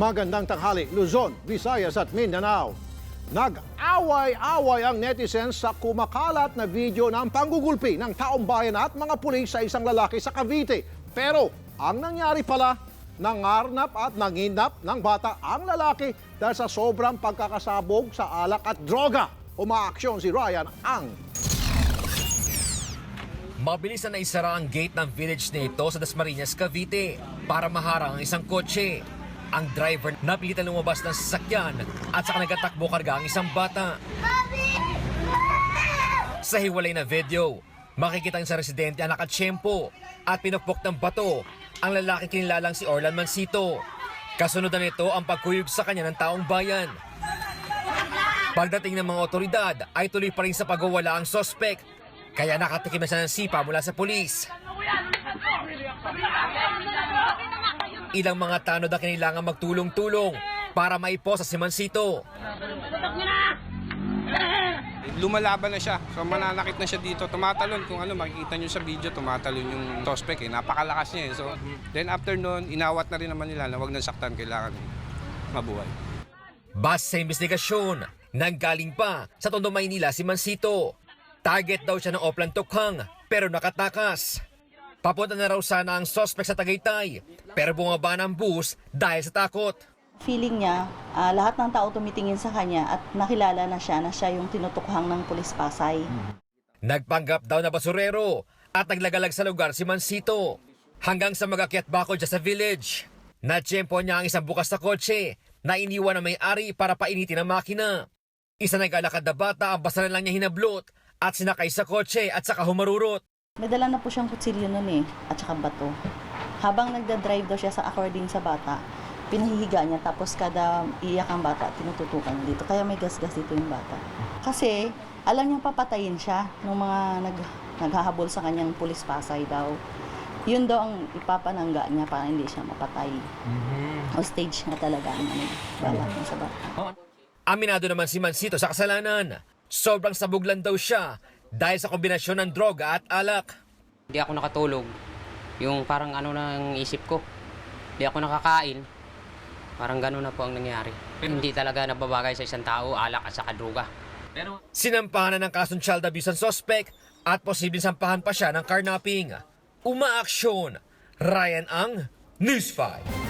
Magandang tanghali, Luzon, Visayas at Mindanao. Nag-away-away ang netizens sa kumakalat na video ng panggugulpi ng taong bayan at mga pulis sa isang lalaki sa Cavite. Pero ang nangyari pala, nangarnap at nanginap ng bata ang lalaki dahil sa sobrang pagkakasabog sa alak at droga. Umaaksyon si Ryan ang Mabilis na naisara ang gate ng village na ito sa Dasmariñas, Cavite para maharang ang isang kotse. Ang driver napilitan lumabas ng sasakyan at saka nagatakbo karga ang isang bata. Sa hiwalay na video, makikita ang sa residente ang nakatsyempo at pinupok ng bato ang lalaki kinilalang si Orlan Mansito. Kasunod nito ang pagkuyog sa kanya ng taong bayan. Pagdating ng mga otoridad ay tuloy pa rin sa pagwawala ang sospek kaya nakatikim na siya ng sipa mula sa pulis. Ilang mga tanod na kailangan magtulong-tulong para maiposa si Mansito. lumalaban na siya. So mananakit na siya dito. Tumatalon kung ano, makikita nyo sa video, tumatalon yung suspect eh. Napakalakas niya eh. So then after noon, inawat na rin naman nila na wag nang saktan, kailangan mabuhay. Base sa investigasyon, nanggaling pa sa Tondo, Maynila si Mansito. Target daw siya ng Oplan Tokhang pero nakatakas. Papunta na raw sana ang sospek sa Tagaytay pero bumaba ng bus dahil sa takot. feeling niya, ah, lahat ng tao tumitingin sa kanya at nakilala na siya na siya yung tinutukhang ng pulis Pasay. Nagpanggap daw na basurero at naglagalag sa lugar si Mansito hanggang sa magakyat bako dyan sa village. Natsyempo niya ang isang bukas na kotse na iniwan ng may-ari para painitin ang makina. Isa naglalakad na bata ang basa na lang niya hinablot at sinakay sa kotse at saka humarurot. May dala na po siyang kutsilyo nun eh, at saka bato. Habang nagda-drive daw siya sa according sa bata, pinahihiga niya tapos kada iyak ang bata, tinututukan niya dito. Kaya may gasgas dito yung bata. Kasi alam niyang papatayin siya ng mga nag, naghahabol sa kanyang pulis Pasay daw. Yun daw ang ipapanangga niya para hindi siya mapatay. Hostage na talaga ang ano, balak niya sa bata. Aminado naman si Mansito sa kasalanan. Sobrang sabuglan daw siya dahil sa kombinasyon ng droga at alak. Hindi ako nakatulog. Yung parang ano nang isip ko. Hindi ako nakakain. Parang gano'n na po ang nangyari. Hindi talaga nababagay sa isang tao, alak at saka droga. Sinampahan na ng kasong child abuse ang suspect at posibleng sampahan pa siya ng carnapping. Umaaksyon. Ryan ang News 5.